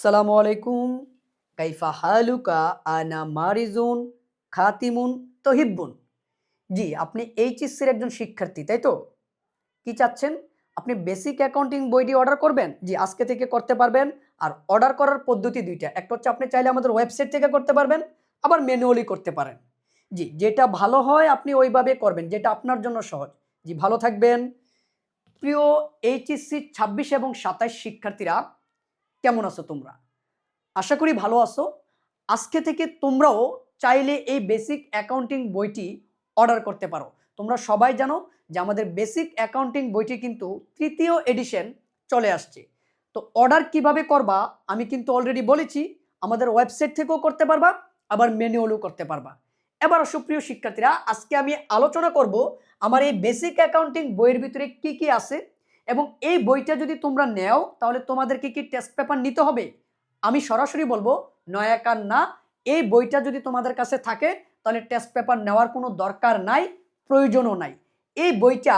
আসসালামু আলাইকুম। কাইফা হালুকা আনা মারিজুন, খাতিমুন, তহিব্বুন। জি, আপনি এইচএসসির একজন শিক্ষার্থী, তাই তো? কি চাচ্ছেন? আপনি বেসিক অ্যাকাউন্টিং বইটি অর্ডার করবেন? জি, আজকে থেকে করতে পারবেন। আর অর্ডার করার পদ্ধতি দুইটা। একটা হচ্ছে আপনি চাইলে আমাদের ওয়েবসাইট থেকে করতে পারবেন, আবার ম্যানুয়ালি করতে পারেন। জি, যেটা ভালো হয় আপনি ওইভাবে করবেন, যেটা আপনার জন্য সহজ। জি, ভালো থাকবেন। প্রিয় এইচএসসি ছাব্বিশ এবং সাতাইশ শিক্ষার্থীরা কেমন আছো তোমরা? আশা করি ভালো আছো। আজকে থেকে তোমরাও চাইলে এই বেসিক অ্যাকাউন্টিং বইটি অর্ডার করতে পারো। তোমরা সবাই জানো যে আমাদের বেসিক অ্যাকাউন্টিং বইটি কিন্তু তৃতীয় এডিশন চলে আসছে। তো অর্ডার কীভাবে করবা, আমি কিন্তু অলরেডি বলেছি, আমাদের ওয়েবসাইট থেকেও করতে পারবা, আবার ম্যানুয়ালও করতে পারবা। এবার সুপ্রিয় শিক্ষার্থীরা, আজকে আমি আলোচনা করব আমার এই বেসিক অ্যাকাউন্টিং বইয়ের ভিতরে কি কি আছে এবং এই বইটা যদি তোমরা নেও, তাহলে তোমাদেরকে কি টেস্ট পেপার নিতে হবে? আমি সরাসরি বলব নয়াকার না এই বইটা যদি তোমাদের কাছে থাকে, তাহলে টেস্ট পেপার নেওয়ার কোনো দরকার নাই, প্রয়োজনও নাই। এই বইটা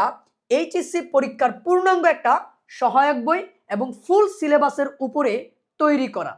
এইচএসসি পরীক্ষার পূর্ণাঙ্গ একটা সহায়ক বই এবং ফুল সিলেবাসের উপরে তৈরি করা।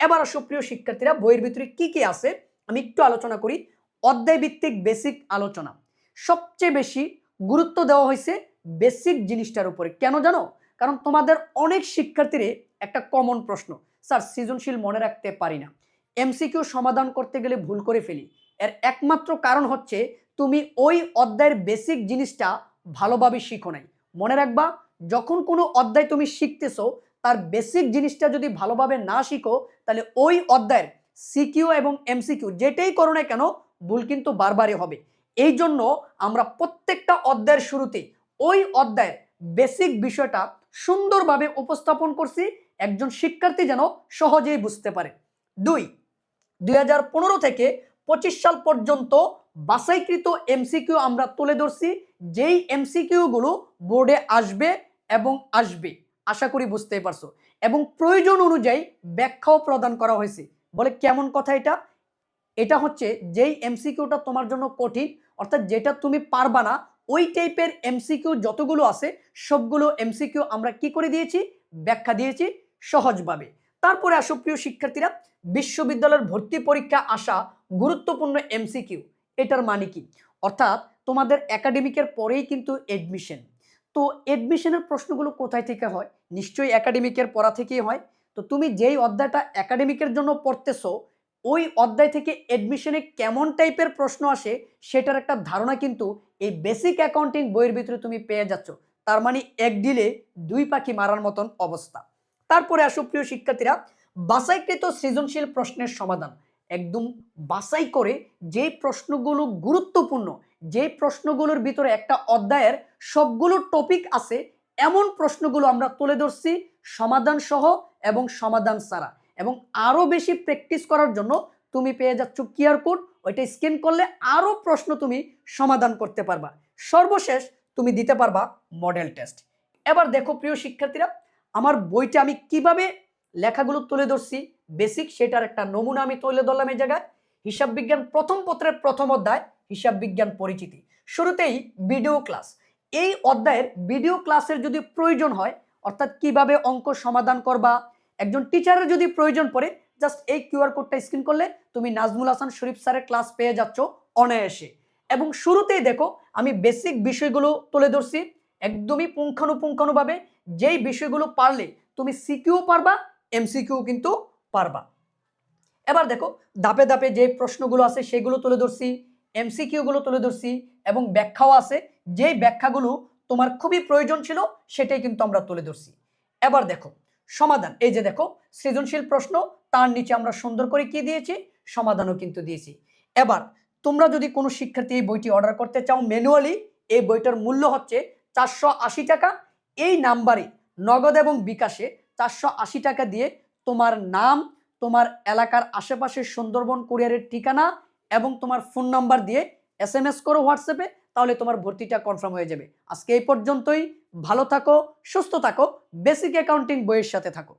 এবার সুপ্রিয় শিক্ষার্থীরা, বইয়ের ভিতরে কি কি আছে? আমি একটু আলোচনা করি। অধ্যায় ভিত্তিক বেসিক আলোচনা। সবচেয়ে বেশি গুরুত্ব দেওয়া হয়েছে বেসিক জিনিসটার উপরে। কেন জানো? কারণ তোমাদের অনেক শিক্ষার্থীরে একটা কমন প্রশ্ন, স্যার, সৃজনশীল মনে রাখতে পারি না। এমসিকিউ সমাধান করতে গেলে ভুল করে ফেলি। এর একমাত্র কারণ হচ্ছে, তুমি ওই অধ্যায়ের বেসিক জিনিসটা ভালোভাবে শিখো নাই। মনে রাখবা, যখন কোনো অধ্যায় তুমি শিখতেছো, তার বেসিক জিনিসটা যদি ভালোভাবে না শিখো, তাহলে ওই অধ্যায়ের সিকিউ এবং এমসিকিউ যেটাই করো না কেন, ভুল কিন্তু বারবারই হবে। এই জন্য আমরা প্রত্যেকটা অধ্যায়ের শুরুতে ওই অধ্যায়ের বেসিক বিষয়টা সুন্দরভাবে উপস্থাপন করছি। একজন শিক্ষার্থী যেন সহজেই বুঝতে পারে। দুই দুই থেকে পঁচিশ সাল পর্যন্ত বাছাইকৃত এমসিকিউ আমরা তুলে ধরছি। যেই এমসিকিউগুলো বোর্ডে আসবে এবং আসবে, আশা করি বুঝতেই পারছ। এবং প্রয়োজন অনুযায়ী ব্যাখ্যাও প্রদান করা হয়েছে। বলে কেমন কথা এটা? এটা হচ্ছে যেই এমসিকিউটা তোমার জন্য কঠিন, অর্থাৎ যেটা তুমি পারবা না ওই টাইপের এমসিকিউ যতগুলো আছে, সবগুলো এমসিকিউ আমরা কি করে দিয়েছি? ব্যাখ্যা দিয়েছি সহজভাবে। তারপরে আসো প্রিয় শিক্ষার্থীরা, বিশ্ববিদ্যালয়ের ভর্তি পরীক্ষা আসা গুরুত্বপূর্ণ এমসিকিউ এটার মানে কি? অর্থাৎ তোমাদের একাডেমিকের পরেই কিন্তু এডমিশন তো এডমিশনের প্রশ্নগুলো কোথায় থেকে হয়? নিশ্চয়ই একাডেমিকের পড়া থেকেই হয়। তো তুমি যেই অধ্যায়টা একাডেমিকের জন্য পড়তেছো ওই অধ্যায় থেকে এডমিশনে কেমন টাইপের প্রশ্ন আসে সেটার একটা ধারণা কিন্তু এই বেসিক অ্যাকাউন্টিং বইয়ের ভিতরে তুমি পেয়ে যাচ্ছ। তার মানে এক ডিলে দুই পাখি মারার মতন অবস্থা। তারপরে আসো প্রিয় শিক্ষার্থীরা, বাছাইকৃত সৃজনশীল প্রশ্নের সমাধান। একদম বাছাই করে যে প্রশ্নগুলো গুরুত্বপূর্ণ, যে প্রশ্নগুলোর ভিতরে একটা অধ্যায়ের সবগুলো টপিক আছে, এমন প্রশ্নগুলো আমরা তুলে ধরছি, সমাধান সহ এবং সমাধান ছাড়া। এবং আরও বেশি প্র্যাকটিস করার জন্য তুমি পেয়ে যাচ্ছ কিয়ার কোড ওইটা স্ক্যান করলে আরও প্রশ্ন তুমি সমাধান করতে পারবা। সর্বশেষ তুমি দিতে পারবা মডেল টেস্ট এবার দেখো প্রিয় শিক্ষার্থীরা, আমার বইটা আমি কীভাবে লেখাগুলো তুলে ধরছি? বেসিক সেটার একটা নমুনা আমি তুলে ধরলাম এই জায়গায়। হিসাব বিজ্ঞান প্রথম পত্রের প্রথম অধ্যায়, হিসাব বিজ্ঞান পরিচিতি। শুরুতেই ভিডিও ক্লাস এই অধ্যায়ের ভিডিও ক্লাসের যদি প্রয়োজন হয়, অর্থাৎ কীভাবে অঙ্ক সমাধান করবা একজন টিচারের যদি প্রয়োজন পড়ে জাস্ট এই কিউআর কোডটা স্ক্রিন করলে তুমি নাজমুল হাসান শরীফ স্যারের ক্লাস পেয়ে যাচ্ছ অনায়াসে। এবং শুরুতেই দেখো, আমি বেসিক বিষয়গুলো তুলে ধরছি একদমই পুঙ্খানুপুঙ্খানুভাবে। যেই বিষয়গুলো পারলে তুমি সিকিউ পারবা এমসিকিউ কিন্তু পারবা। এবার দেখো, ধাপে ধাপে যে প্রশ্নগুলো আছে সেগুলো তুলে ধরছি এমসিকিউগুলো তুলে ধরছি এবং ব্যাখ্যাও আছে। যেই ব্যাখ্যাগুলো তোমার খুবই প্রয়োজন ছিল সেটাই কিন্তু আমরা তুলে ধরছি। এবার দেখো সমাধান। এই যে দেখো, সৃজনশীল প্রশ্ন, তার নিচে আমরা সুন্দর করে কি দিয়েছি? সমাধানও কিন্তু দিয়েছি। এবার, তোমরা যদি কোনো শিক্ষার্থী এই বইটি অর্ডার করতে চাও ম্যানুয়ালি এই বইটার মূল্য হচ্ছে চারশো আশি টাকা। এই নাম্বারে, নগদ এবং বিকাশে চারশো আশি টাকা দিয়ে তোমার নাম, তোমার এলাকার আশেপাশের সুন্দরবন কুরিয়ারের ঠিকানা এবং তোমার ফোন নাম্বার দিয়ে এস এম এস করো হোয়াটসঅ্যাপে তাহলে তোমার ভর্তিটা কনফার্ম হয়ে যাবে। আজকে এই পর্যন্তই, ভালো থাকো, সুস্থ থাকো বেসিক অ্যাকাউন্টিং বইয়ের সাথে থাকো।